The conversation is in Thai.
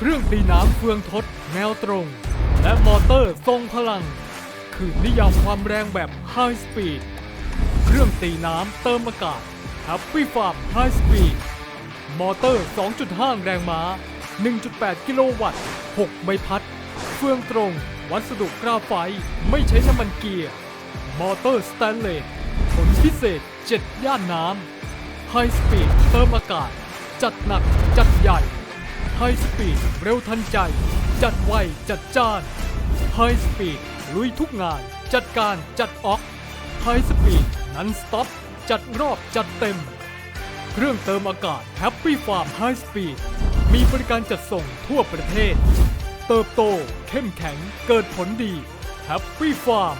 เครื่องตีน้ำเฟืองทดแนวตรง และมอเตอร์ทรงพลัง คือนิยามความแรงแบบ High Speed เครื่องตีน้ำเติมอากาศ Happy Farm High Speed มอเตอร์ 2.5 แรงม้า 1.8 กิโลวัตต์ 6 ใบพัด เฟืองตรง วัสดุกราไฟต์ไม่ใช้น้ำมันเกียร์ มอเตอร์สแตนเลสผลพิเศษ 7 ย่านน้ำไฮสปีดเติมอากาศ จัดหนัก จัดใหญ่ ไฮสปีดเร็วทันใจ จัดไวจัดจ้านไฮสปีดลุยทุกงาน จัดการจัดออกไฮสปีดนั้นสต็อปจัดรอบจัดเต็ม เครื่องเติมอากาศ Happy Farm High Speed มีบริการจัดส่งทั่วประเทศ เติบโต เข้มแข็งเกิดผลดี Happy Farm